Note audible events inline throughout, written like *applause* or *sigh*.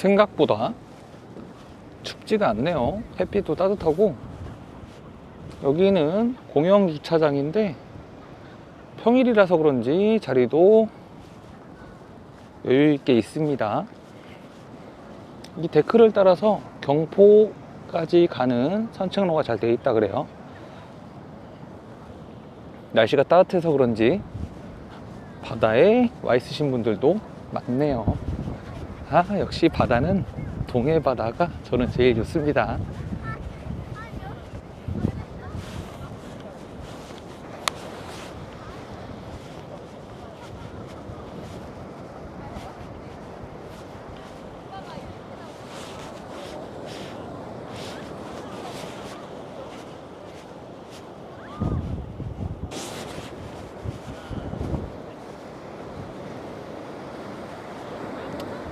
생각보다 춥지가 않네요. 햇빛도 따뜻하고 여기는 공영 주차장인데 평일이라서 그런지 자리도 여유 있게 있습니다. 이 데크를 따라서 경포까지 가는 산책로가 잘 되어 있다 그래요. 날씨가 따뜻해서 그런지 바다에 와 있으신 분들도 많네요. 아, 역시 바다는 동해 바다가 저는 제일 좋습니다.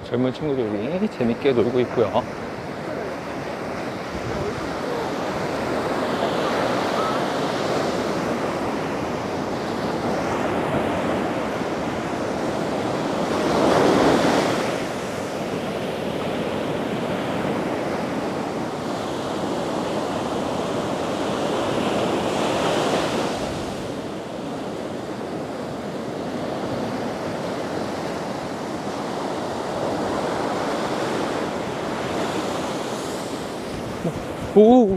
젊은 친구들이 재밌게 놀고 있고요. 오.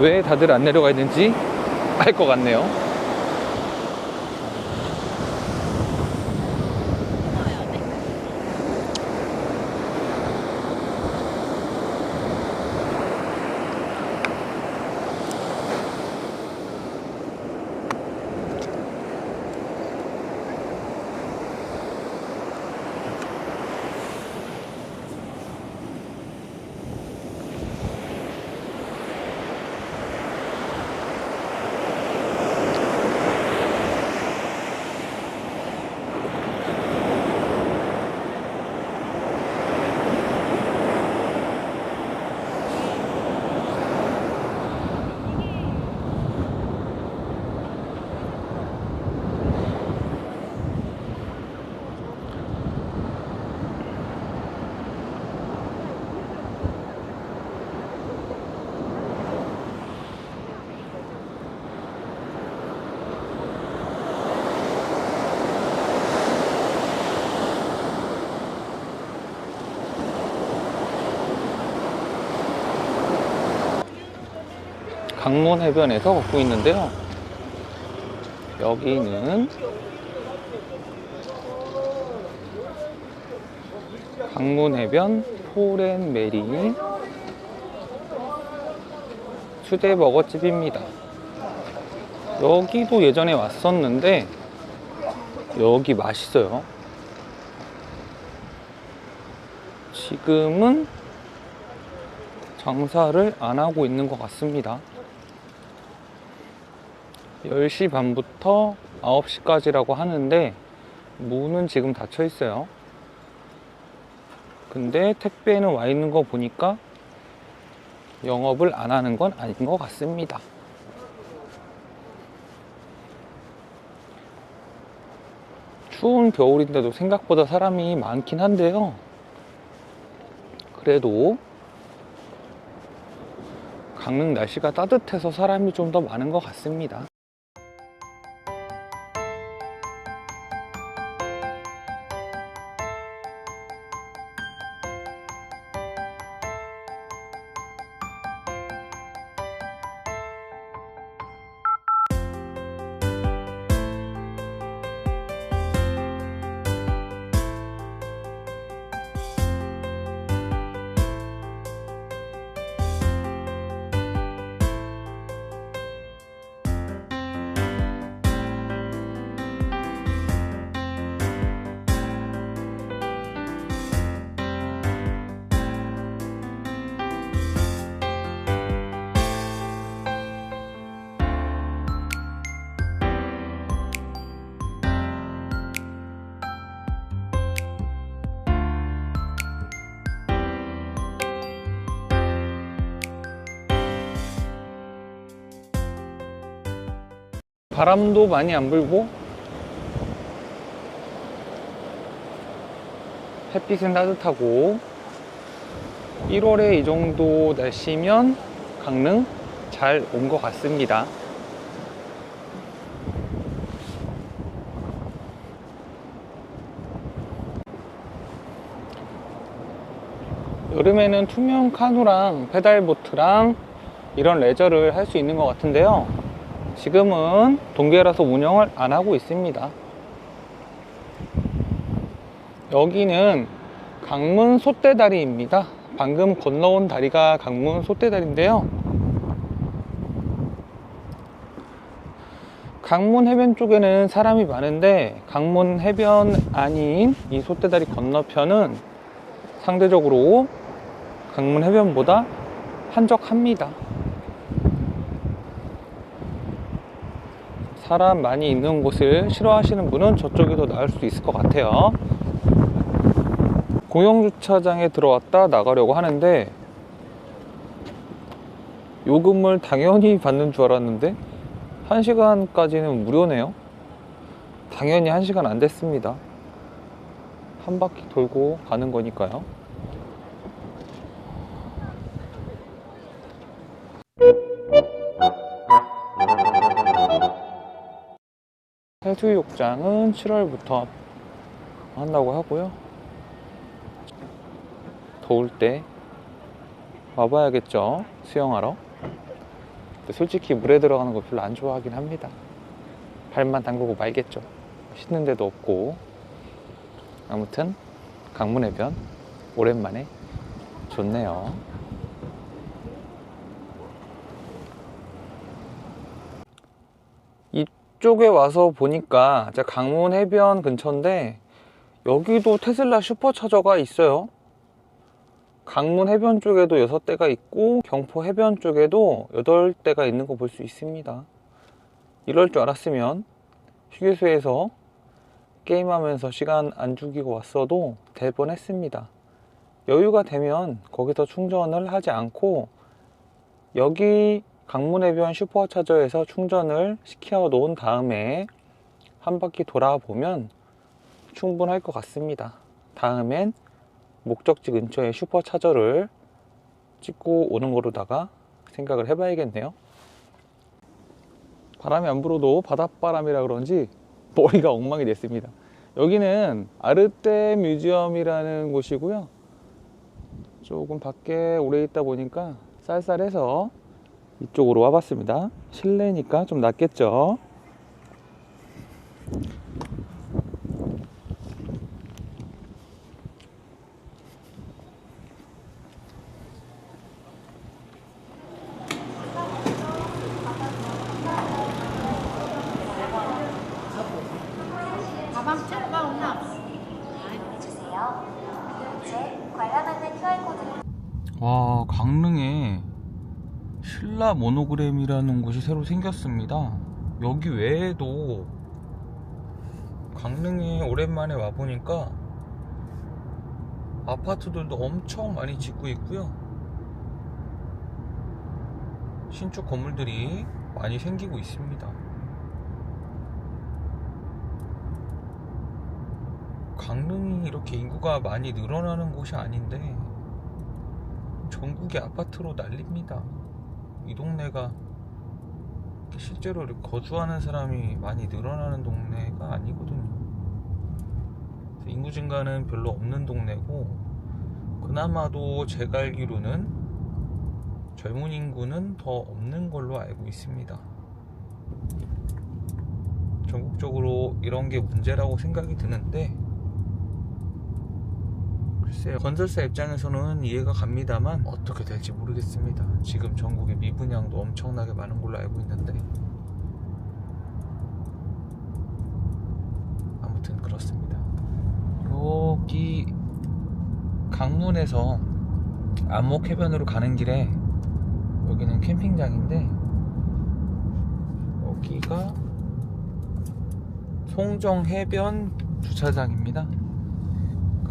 왜 다들 안 내려가 있는지 알 것 같네요. 강문 해변에서 걷고 있는데요. 여기는 강문 해변 포렌 메리 수제 버거집입니다. 여기도 예전에 왔었는데 여기 맛있어요. 지금은 장사를 안 하고 있는 것 같습니다. 10시 반부터 9시까지라고 하는데 문은 지금 닫혀 있어요. 근데 택배는 와 있는 거 보니까 영업을 안 하는 건 아닌 것 같습니다. 추운 겨울인데도 생각보다 사람이 많긴 한데요. 그래도 강릉 날씨가 따뜻해서 사람이 좀 더 많은 것 같습니다. 바람도 많이 안 불고 햇빛은 따뜻하고 1월에 이 정도 날씨면 강릉 잘 온 것 같습니다. 여름에는 투명 카누랑 페달보트랑 이런 레저를 할 수 있는 것 같은데요. 지금은 동계라서 운영을 안 하고 있습니다. 여기는 강문 솥대다리입니다. 방금 건너온 다리가 강문 솥대다리인데요. 강문 해변 쪽에는 사람이 많은데 강문 해변 아닌 이 솥대다리 건너편은 상대적으로 강문 해변보다 한적합니다. 사람 많이 있는 곳을 싫어하시는 분은 저쪽이 더 나을 수 있을 것 같아요. 공영주차장에 들어왔다 나가려고 하는데 요금을 당연히 받는 줄 알았는데 1시간까지는 무료네요. 당연히 1시간 안 됐습니다. 한 바퀴 돌고 가는 거니까요. 해수욕장은 7월부터 한다고 하고요. 더울 때 와봐야겠죠. 수영하러. 솔직히 물에 들어가는 거 별로 안 좋아하긴 합니다. 발만 담그고 말겠죠. 씻는 데도 없고. 아무튼 강문해변 오랜만에 좋네요. 이쪽에 와서 보니까 강문 해변 근처인데 여기도 테슬라 슈퍼차저가 있어요. 강문 해변 쪽에도 6대가 있고 경포 해변 쪽에도 8대가 있는 거 볼 수 있습니다. 이럴 줄 알았으면 휴게소에서 게임하면서 시간 안 죽이고 왔어도 될 뻔했습니다. 여유가 되면 거기서 충전을 하지 않고 여기 강문해변 슈퍼차저에서 충전을 시켜 놓은 다음에 한 바퀴 돌아보면 충분할 것 같습니다. 다음엔 목적지 근처에 슈퍼차저를 찍고 오는 거로다가 생각을 해봐야겠네요. 바람이 안 불어도 바닷바람이라 그런지 머리가 엉망이 됐습니다. 여기는 아르떼 뮤지엄이라는 곳이고요. 조금 밖에 오래 있다 보니까 쌀쌀해서 이쪽으로 와봤습니다. 실내니까 좀 낫겠죠. 가방 책방 없나? 주세요. 이제 관람하는 QR코드를 와 강릉에 신라 모노그램이라는 곳이 새로 생겼습니다. 여기 외에도 강릉에 오랜만에 와보니까 아파트들도 엄청 많이 짓고 있고요. 신축 건물들이 많이 생기고 있습니다. 강릉이 이렇게 인구가 많이 늘어나는 곳이 아닌데 전국이 아파트로 난립니다. 이 동네가 실제로 거주하는 사람이 많이 늘어나는 동네가 아니거든요. 인구 증가는 별로 없는 동네고 그나마도 제가 알기로는 젊은 인구는 더 없는 걸로 알고 있습니다. 전국적으로 이런 게 문제라고 생각이 드는데 글쎄요. 건설사 입장에서는 이해가 갑니다만 어떻게 될지 모르겠습니다. 지금 전국에 미분양도 엄청나게 많은 걸로 알고 있는데 아무튼 그렇습니다. 여기 강문에서 안목 해변으로 가는 길에 여기는 캠핑장인데 여기가 송정 해변 주차장입니다.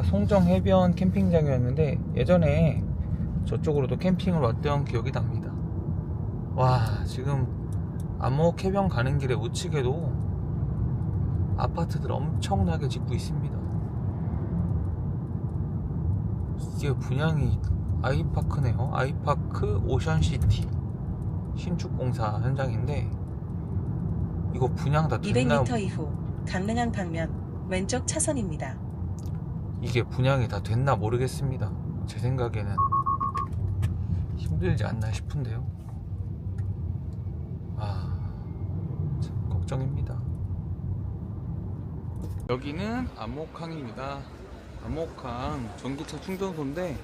그러니까 송정 해변 캠핑장이었는데 예전에 저쪽으로도 캠핑을 왔던 기억이 납니다. 와 지금 안목 해변 가는 길에 우측에도 아파트들 엄청나게 짓고 있습니다. 이게 분양이 아이파크네요. 아이파크 오션시티 신축공사 현장인데 이거 분양 다 됐나? 200m 이후 강릉항 방면 왼쪽 차선입니다. 이게 분양이 다 됐나 모르겠습니다. 제 생각에는 힘들지 않나 싶은데요. 아, 참 걱정입니다. 여기는 안목항입니다. 안목항 전기차 충전소인데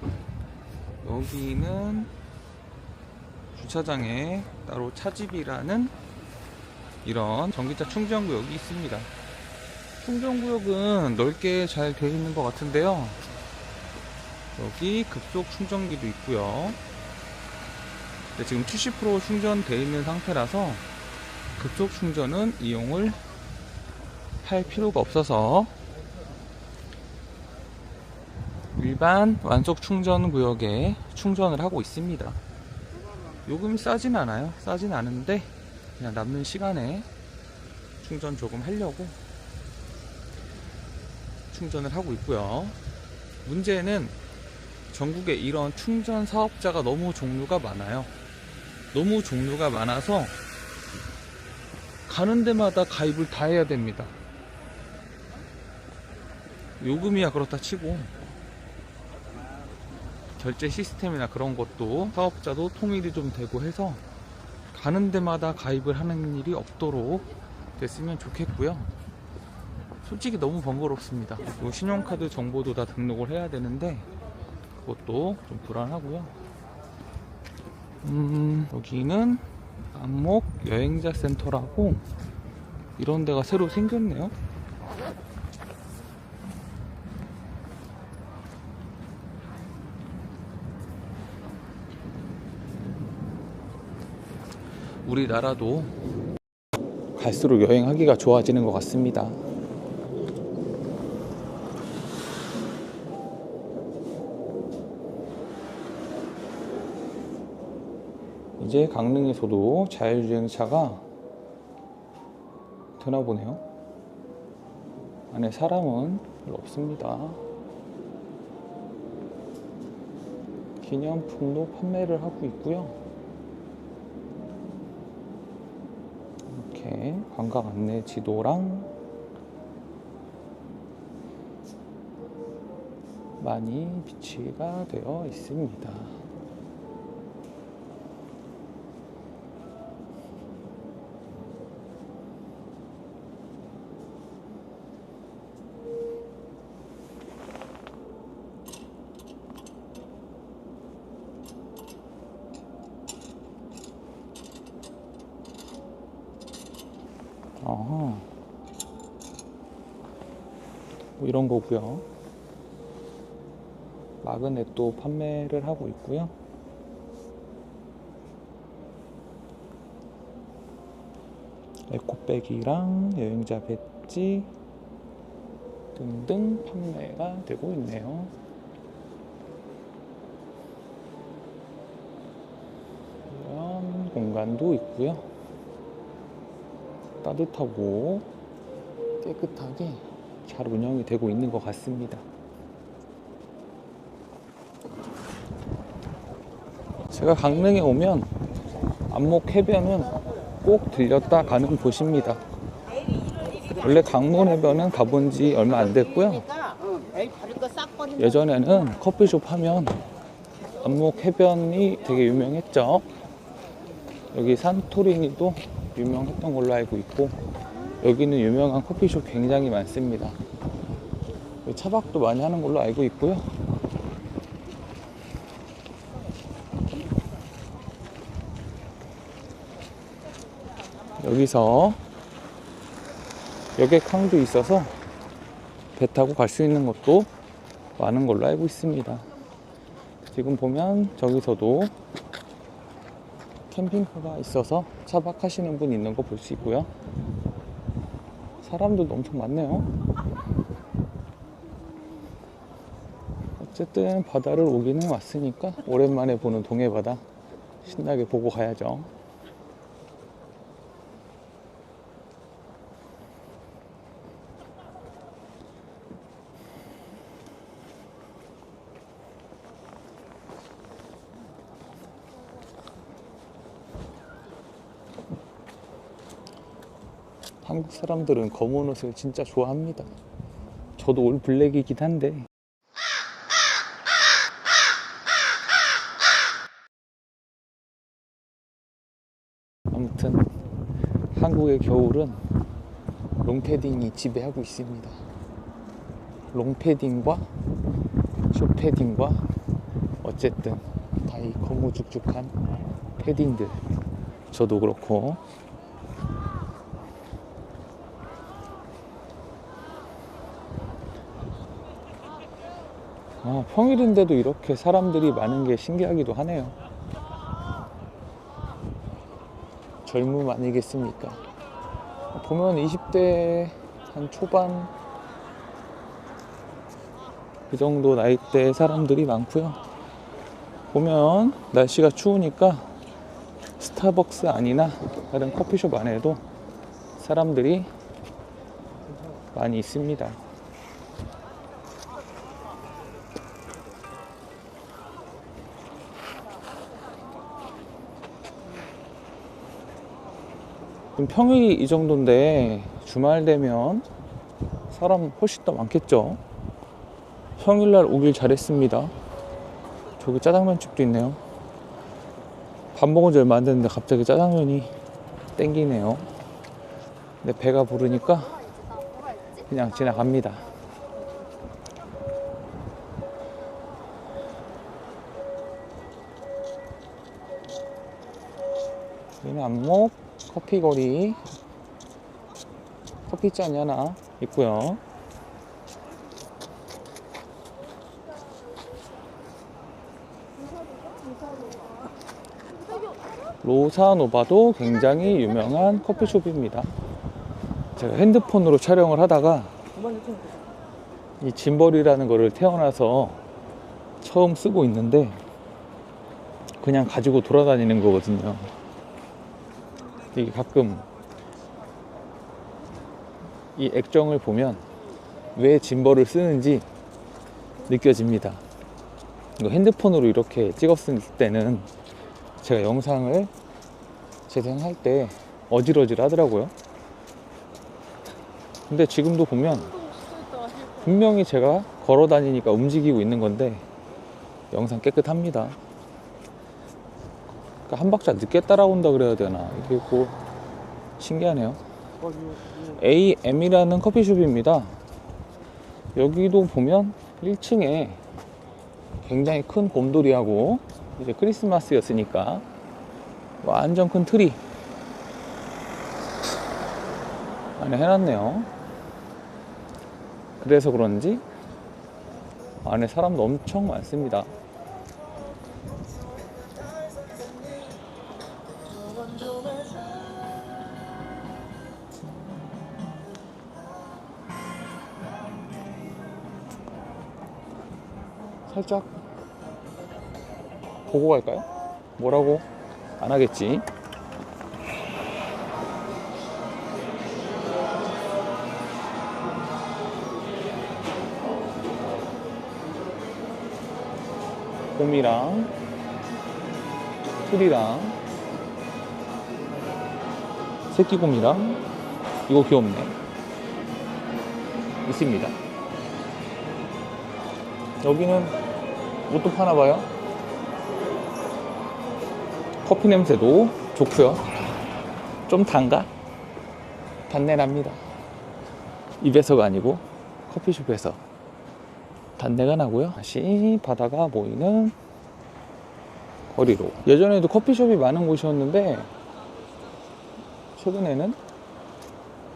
여기는 주차장에 따로 차집이라는 이런 전기차 충전 구역이 있습니다. 충전 구역은 넓게 잘 되어 있는 것 같은데요. 여기 급속 충전기도 있고요. 근데 지금 70% 충전되어 있는 상태라서 급속 충전은 이용을 할 필요가 없어서 일반 완속 충전 구역에 충전을 하고 있습니다. 요금이 싸진 않아요. 싸진 않은데 그냥 남는 시간에 충전 조금 하려고 충전을 하고 있고요. 문제는 전국에 이런 충전 사업자가 너무 종류가 많아요. 너무 종류가 많아서 가는 데마다 가입을 다 해야 됩니다. 요금이야 그렇다 치고 결제 시스템이나 그런 것도 사업자도 통일이 좀 되고 해서 가는 데마다 가입을 하는 일이 없도록 됐으면 좋겠고요. 솔직히 너무 번거롭습니다. 요 신용카드 정보도 다 등록을 해야 되는데 그것도 좀 불안하고요. 음, 여기는 안목 여행자 센터라고 이런 데가 새로 생겼네요. 우리나라도 갈수록 여행하기가 좋아지는 것 같습니다. 이제 강릉에서도 자율주행차가 드나 보네요. 안에 사람은 없습니다. 기념품도 판매를 하고 있고요. 이렇게 관광 안내 지도랑 많이 비치가 되어 있습니다. 뭐 이런 거고요. 마그넷도 판매를 하고 있고요. 에코백이랑 여행자 배지 등등 판매가 되고 있네요. 이런 공간도 있고요. 따뜻하고 깨끗하게 잘 운영이 되고 있는 것 같습니다. 제가 강릉에 오면 안목 해변은 꼭 들렸다 가는 곳입니다. 원래 강문 해변은 가본 지 얼마 안 됐고요. 예전에는 커피숍 하면 안목 해변이 되게 유명했죠. 여기 산토리니도 유명했던 걸로 알고 있고 여기는 유명한 커피숍 굉장히 많습니다. 차박도 많이 하는 걸로 알고 있고요. 여기서 여객항도 있어서 배 타고 갈 수 있는 것도 많은 걸로 알고 있습니다. 지금 보면 저기서도 캠핑카가 있어서 차박하시는 분 있는 거 볼 수 있고요. 사람들도 엄청 많네요. 어쨌든 바다를 오기는 왔으니까 오랜만에 보는 동해바다 신나게 보고 가야죠. 한국 사람들은 검은 옷을 진짜 좋아합니다. 저도 올 블랙이긴 한데. 아무튼 한국의 겨울은 롱패딩이 지배하고 있습니다. 롱패딩과 숏패딩과 어쨌든 다 이 거무죽죽한 패딩들 저도 그렇고 아, 평일인데도 이렇게 사람들이 많은 게 신기하기도 하네요. 젊음 아니겠습니까? 보면 20대 한 초반 그 정도 나이대 사람들이 많고요. 보면 날씨가 추우니까 스타벅스 아니나 다른 커피숍 안에도 사람들이 많이 있습니다. 평일이 이 정도인데 주말 되면 사람 훨씬 더 많겠죠? 평일날 오길 잘했습니다. 저기 짜장면 집도 있네요. 밥 먹은 지 얼마 안 됐는데 갑자기 짜장면이 땡기네요. 근데 배가 부르니까 그냥 지나갑니다. 여기는 안목 커피거리 커피잔이 하나 있고요. 로사노바도 굉장히 유명한 커피숍입니다. 제가 핸드폰으로 촬영을 하다가 이 짐벌이라는 거를 태어나서 처음 쓰고 있는데 그냥 가지고 돌아다니는 거거든요. 이게 가끔 이 액정을 보면 왜 짐벌을 쓰는지 느껴집니다. 이거 핸드폰으로 이렇게 찍었을 때는 제가 영상을 재생할 때 어질어질 하더라고요. 근데 지금도 보면 분명히 제가 걸어 다니니까 움직이고 있는 건데 영상 깨끗합니다. 그러니까 한 박자 늦게 따라온다 그래야 되나 이게 뭐 신기하네요. AM이라는 커피숍입니다. 여기도 보면 1층에 굉장히 큰 곰돌이하고 이제 크리스마스였으니까 완전 큰 트리 안에 해놨네요. 그래서 그런지 안에 사람도 엄청 많습니다. 보고 갈까요? 뭐라고 안 하겠지. 곰이랑 풀이랑 새끼곰이랑 이거 귀엽네 있습니다 여기는 뭣도 파나 봐요 커피 냄새도 좋고요 좀 단가? 단내납니다 입에서가 아니고 커피숍에서 단내가 나고요. 다시 바다가 보이는 거리로. 예전에도 커피숍이 많은 곳이었는데 최근에는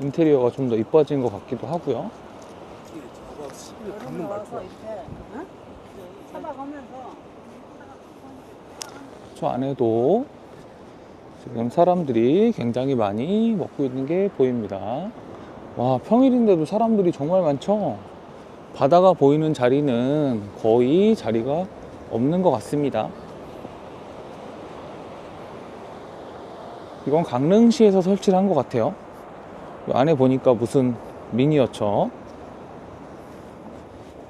인테리어가 좀 더 이뻐진 것 같기도 하고요. 저 안에도 지금 사람들이 굉장히 많이 먹고 있는 게 보입니다. 와, 평일인데도 사람들이 정말 많죠? 바다가 보이는 자리는 거의 자리가 없는 것 같습니다. 이건 강릉시에서 설치를 한 것 같아요. 이 안에 보니까 무슨 미니어처.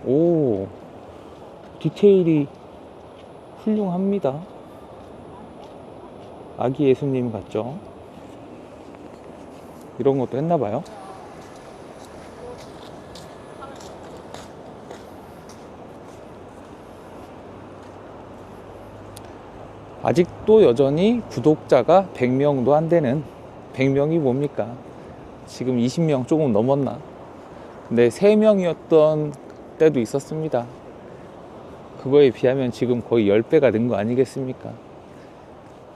오, 디테일이 훌륭합니다. 아기 예수님 같죠? 이런 것도 했나 봐요. 아직도 여전히 구독자가 100명도 안 되는 100명이 뭡니까? 지금 20명 조금 넘었나? 근데 3명이었던 때도 있었습니다. 그거에 비하면 지금 거의 10배가 는 거 아니겠습니까?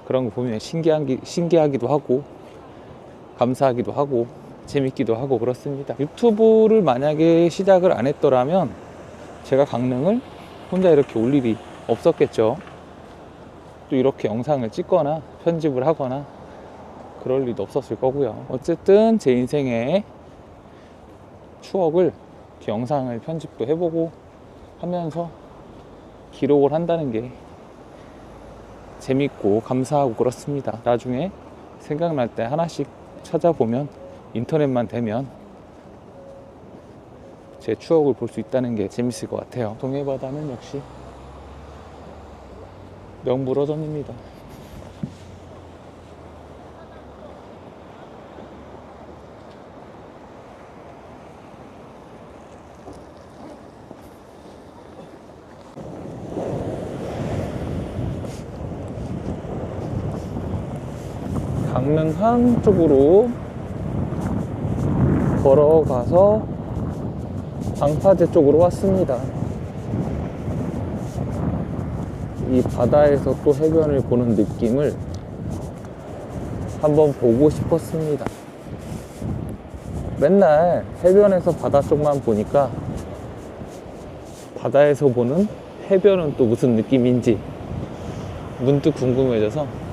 그런 거 보면 신기하기, 신기하기도 하고, 감사하기도 하고, 재밌기도 하고 그렇습니다. 유튜브를 만약에 시작을 안 했더라면 제가 강릉을 혼자 이렇게 올 일이 없었겠죠. 또 이렇게 영상을 찍거나 편집을 하거나 그럴 일도 없었을 거고요. 어쨌든 제 인생의 추억을 영상을 편집도 해보고 하면서 기록을 한다는 게 재밌고 감사하고 그렇습니다. 나중에 생각날 때 하나씩 찾아보면 인터넷만 되면 제 추억을 볼 수 있다는 게 재밌을 것 같아요. 동해바다는 역시 명불허전입니다. 강릉항 쪽으로 걸어가서 방파제 쪽으로 왔습니다. 이 바다에서 또 해변을 보는 느낌을 한번 보고 싶었습니다. 맨날 해변에서 바다 쪽만 보니까 바다에서 보는 해변은 또 무슨 느낌인지 문득 궁금해져서 저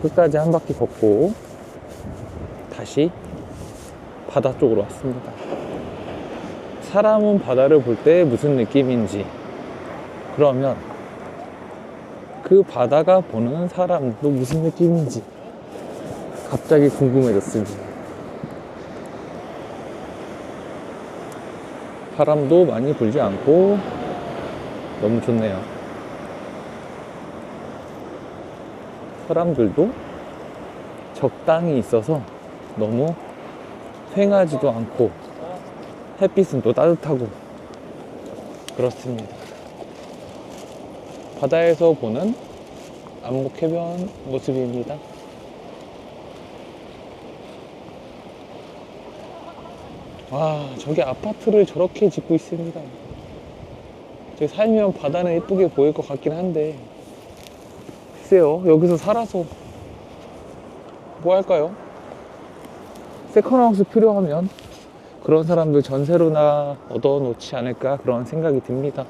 끝까지 한 바퀴 걷고 다시 바다 쪽으로 왔습니다. 사람은 바다를 볼 때 무슨 느낌인지 그러면 그 바다가 보는 사람도 무슨 느낌인지 갑자기 궁금해졌습니다. 바람도 많이 불지 않고 너무 좋네요. 사람들도 적당히 있어서 너무 휑하지도 않고 햇빛은 또 따뜻하고 그렇습니다. 바다에서 보는 안목해변 모습입니다. 와, 저기 아파트를 저렇게 짓고 있습니다. 저기 살면 바다는 예쁘게 보일 것 같긴 한데, 글쎄요, 여기서 살아서 뭐 할까요? 세컨하우스 필요하면 그런 사람들 전세로나 얻어놓지 않을까 그런 생각이 듭니다.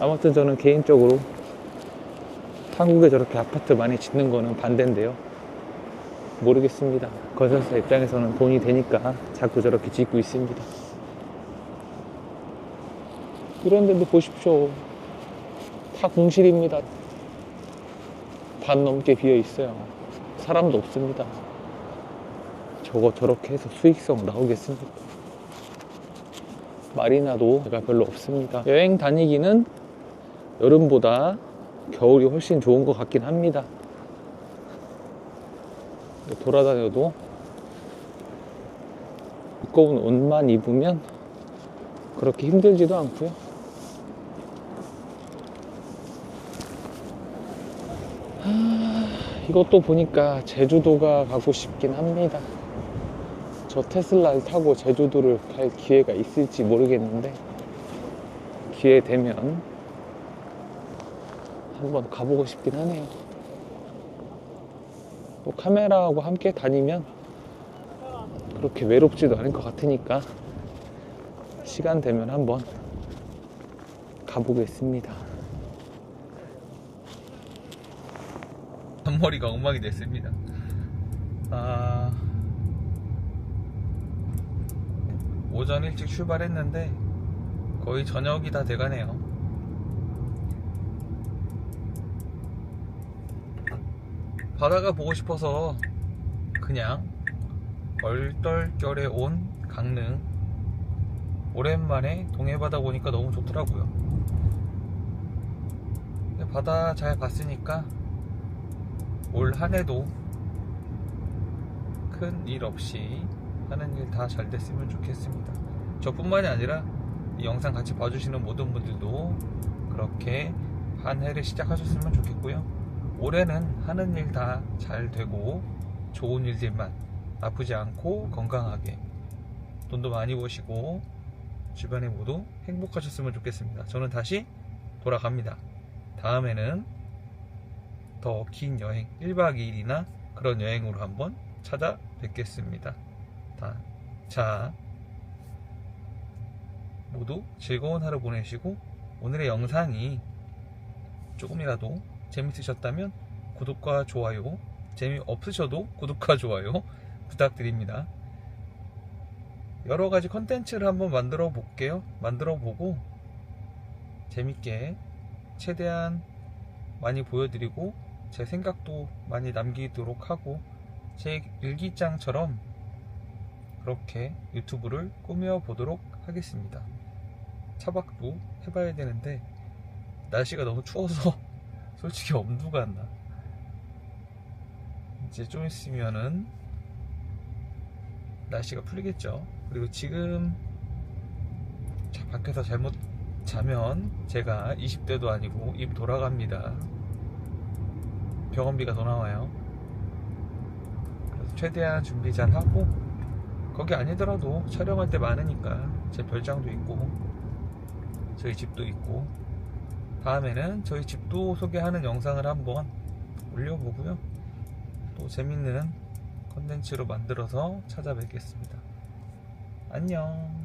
아무튼 저는 개인적으로 한국에 저렇게 아파트 많이 짓는 거는 반대인데요. 모르겠습니다. 건설사 입장에서는 돈이 되니까 자꾸 저렇게 짓고 있습니다. 이런 데도 보십시오. 다 공실입니다. 반 넘게 비어 있어요. 사람도 없습니다. 저거 저렇게 해서 수익성 나오겠습니까? 마리나도 제가 별로 없습니다. 여행 다니기는 여름보다 겨울이 훨씬 좋은 것 같긴 합니다. 돌아다녀도 두꺼운 옷만 입으면 그렇게 힘들지도 않고요. 이것도 보니까 제주도가 가고 싶긴 합니다. 저 테슬라를 타고 제주도를 갈 기회가 있을지 모르겠는데 기회 되면 한번 가보고 싶긴 하네요. 또 카메라하고 함께 다니면 그렇게 외롭지도 않을 것 같으니까 시간 되면 한번 가보겠습니다. 앞머리가 엉망이 됐습니다. 아... 오전 일찍 출발했는데 거의 저녁이 다 돼가네요. 바다가 보고 싶어서 그냥 얼떨결에 온 강릉 오랜만에 동해바다 보니까 너무 좋더라고요. 바다 잘 봤으니까 올 한 해도 큰 일 없이 하는 일 다 잘 됐으면 좋겠습니다. 저뿐만이 아니라 이 영상 같이 봐주시는 모든 분들도 그렇게 한 해를 시작하셨으면 좋겠고요. 올해는 하는 일 다 잘 되고 좋은 일들만 아프지 않고 건강하게 돈도 많이 버시고 주변에 모두 행복하셨으면 좋겠습니다. 저는 다시 돌아갑니다. 다음에는 더 긴 여행, 1박 2일이나 그런 여행으로 한번 찾아뵙겠습니다. 다, 자, 모두 즐거운 하루 보내시고 오늘의 영상이 조금이라도 재밌으셨다면 구독과 좋아요, 재미없으셔도 구독과 좋아요 부탁드립니다. 여러 가지 컨텐츠를 한번 만들어 볼게요. 만들어 보고 재밌게 최대한 많이 보여드리고 제 생각도 많이 남기도록 하고 제 일기장처럼 그렇게 유튜브를 꾸며 보도록 하겠습니다. 차박도 해봐야 되는데 날씨가 너무 추워서 *laughs* 솔직히 엄두가 안 나. 이제 좀 있으면은 날씨가 풀리겠죠. 그리고 지금 자, 밖에서 잘못 자면 제가 20대도 아니고 입 돌아갑니다. 병원비가 더 나와요. 그래서 최대한 준비 잘 하고 거기 아니더라도 촬영할 때 많으니까 제 별장도 있고 저희 집도 있고 다음에는 저희 집도 소개하는 영상을 한번 올려보고요. 또 재밌는 컨텐츠로 만들어서 찾아뵙겠습니다. 안녕.